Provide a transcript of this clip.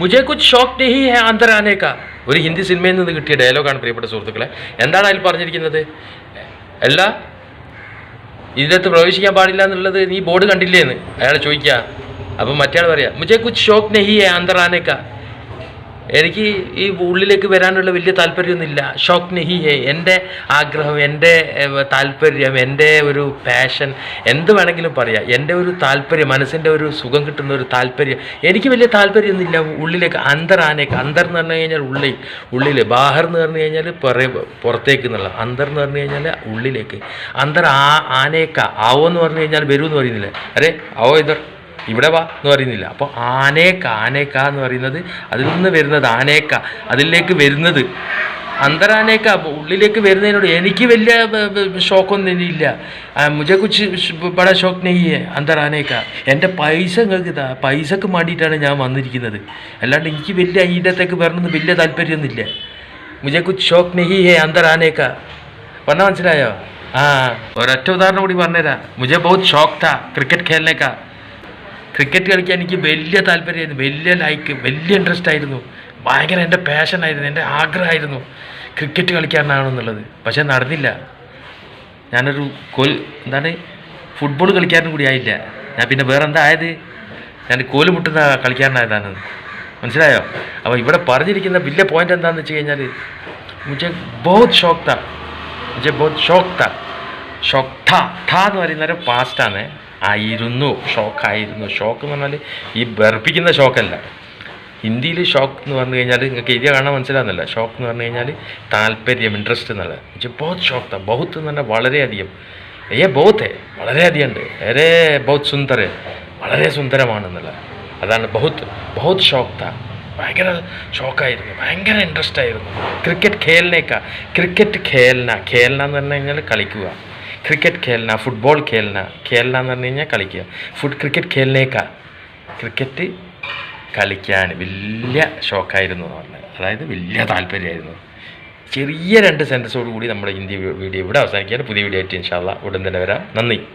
മുജേ കുച്ച് shock നെഹി ഹെ അന്തർ ആനേക്ക ഒരു ഹിന്ദി സിനിമയിൽ നിന്ന് കിട്ടിയ ഡയലോഗാണ് പ്രിയപ്പെട്ട സുഹൃത്തുക്കളെ. എന്താണ് അതിൽ പറഞ്ഞിരിക്കുന്നത്? അല്ല ഇതിനകത്ത് പ്രവേശിക്കാൻ പാടില്ല എന്നുള്ളത് നീ ബോർഡ് കണ്ടില്ലേ എന്ന് അയാൾ ചോദിക്കുക. അപ്പം മറ്റേ പറയാ മുജേ കുച്ച് ഷോക്ക് നെഹി ഹെ അന്തർ എനിക്ക് ഈ ഉള്ളിലേക്ക് വരാനുള്ള വലിയ താല്പര്യമൊന്നുമില്ല. ഷോക്ക് ഹേ എന്റെ ആഗ്രഹം എന്റെ താല്പര്യം എന്റെ ഒരു പാഷൻ എന്ത് വേണമെങ്കിലും പറയാം. എന്റെ ഒരു താല്പര്യം മനസ്സിന്റെ ഒരു സുഖം കിട്ടുന്ന ഒരു താല്പര്യം. എനിക്ക് വലിയ താല്പര്യമൊന്നുമില്ല ഉള്ളിലേക്ക്. അന്തർ ആനേക്ക് അന്തർ എന്ന് പറഞ്ഞു കഴിഞ്ഞാൽ ഉള്ളിൽ ഉള്ളിൽ ബാഹർ എന്ന് പറഞ്ഞു കഴിഞ്ഞാൽ പുറ പുറത്തേക്ക് എന്നുള്ള. അന്തർ എന്ന് പറഞ്ഞു കഴിഞ്ഞാൽ ഉള്ളിലേക്ക്. അന്തർ ആ ആനേക്ക ആവോ എന്ന് പറഞ്ഞു കഴിഞ്ഞാൽ വരൂ എന്ന് പറയുന്നില്ല? അരേ ആവോ ഇതർ. ഇവിടെ വാ എന്ന് പറയുന്നില്ല. അപ്പോൾ ആനേക്ക ആനേക്ക എന്ന് പറയുന്നത് അതിൽ നിന്ന് വരുന്നത് ആനേക്ക അതിലേക്ക് വരുന്നത്. അന്തരാനേക്ക ഉള്ളിലേക്ക് വരുന്നതിനോട് എനിക്ക് വലിയ ഷോക്കൊന്നും ഇനിയില്ല. മുജ കുച്ച് പട ഷോക്ക് നെയ്യേ അന്തരാനേക്ക. എന്റെ പൈസ നിങ്ങൾക്ക് ഇതാ പൈസക്ക് വേണ്ടിയിട്ടാണ് ഞാൻ വന്നിരിക്കുന്നത്. അല്ലാണ്ട് എനിക്ക് വലിയ ഇതിന്റെത്തേക്ക് വരണമെന്ന് വലിയ താല്പര്യമൊന്നുമില്ല. മുജെ കുച്ച് ഷോക്ക് നെയ്യേ അന്തരാനേക്ക. പറഞ്ഞാൽ മനസ്സിലായോ? ആ. ഒരൊറ്റ ഉദാഹരണം കൂടി പറഞ്ഞുതരാം. മുജ रहा मुझे बहुत शौक था खेलने का ക്രിക്കറ്റ് കളിക്കാൻ എനിക്ക് വലിയ താല്പര്യമായിരുന്നു. വലിയ ലൈക്ക് വലിയ ഇൻട്രസ്റ്റ് ആയിരുന്നു. ഭയങ്കര എന്റെ പാഷനായിരുന്നു എന്റെ ആഗ്രഹമായിരുന്നു ക്രിക്കറ്റ് കളിക്കാനാണെന്നുള്ളത്. പക്ഷേ നടന്നില്ല. ഞാനൊരു കൊൽ എന്താണ് ഫുട്ബോൾ കളിക്കാരനും കൂടി ആയില്ല. ഞാൻ പിന്നെ വേറെ എന്താ ആയത്? ഞാൻ കോൽ മുട്ടുന്ന കളിക്കാരനായതാണ്. മനസ്സിലായോ? അപ്പോൾ ഇവിടെ പറഞ്ഞിരിക്കുന്ന വലിയ പോയിന്റ് എന്താണെന്ന് വെച്ച് കഴിഞ്ഞാൽ മുജെ ബഹുത് ഷോക്ത മുജെ ബഹുത് ഷോക്ത ഷോക്ത എന്ന് പറയുന്നൊരു പാസ്റ്റാണ് ആയിരുന്നു ഷോക്കായിരുന്നു. ഷോക്ക് എന്ന് പറഞ്ഞാൽ ഈ വെറുപ്പിക്കുന്ന ഷോക്കല്ല. ഹിന്ദിയിൽ ഷോക്ക് എന്ന് പറഞ്ഞു കഴിഞ്ഞാൽ നിങ്ങൾക്ക് എഴുതിയ കാണാൻ മനസ്സിലാകുന്നില്ല ഷോക്ക് എന്ന് പറഞ്ഞു കഴിഞ്ഞാൽ താല്പര്യം ഇൻട്രസ്റ്റ് എന്നുള്ളത് പക്ഷേ ബഹുത് ഷോക്ക് താ ബഹുത്ത് എന്ന് പറഞ്ഞാൽ വളരെയധികം. ഏ ബഹുത്ത് വളരെയധികം ഉണ്ട് ഏരേ ബഹുത് സുന്ദര വളരെ സുന്ദരമാണെന്നുള്ളത് അതാണ് ബഹുത്ത് ബഹുത് ഷോക്ക് താ ഭയങ്കര ഷോക്കായിരുന്നു. ഭയങ്കര ഇൻട്രസ്റ്റ് ആയിരുന്നു. ക്രിക്കറ്റ് ഖേലിനേക്കാ ക്രിക്കറ്റ് ഖേൽന ഖേൽന എന്ന് പറഞ്ഞു കഴിഞ്ഞാൽ കളിക്കുക. ക്രിക്കറ്റ് ഖേൽന ഫുട്ബോൾ ഖേൽന ഖേൽന എന്ന് പറഞ്ഞു കഴിഞ്ഞാൽ കളിക്കുക. ഫുഡ് ക്രിക്കറ്റ് ഖേലിനേക്ക ക്രിക്കറ്റ് കളിക്കാൻ വലിയ ഷോക്കായിരുന്നു എന്ന് പറഞ്ഞത് അതായത് വലിയ താല്പര്യമായിരുന്നു. ചെറിയ രണ്ട് സെന്റൻസോട് കൂടി നമ്മുടെ ഹിന്ദി വീഡിയോ ഇവിടെ അവസാനിക്കുകയാണ്. പുതിയ വീഡിയോ ആയിട്ട് ഇൻഷാല്ല ഉടൻ തന്നെ വരാം. നന്ദി.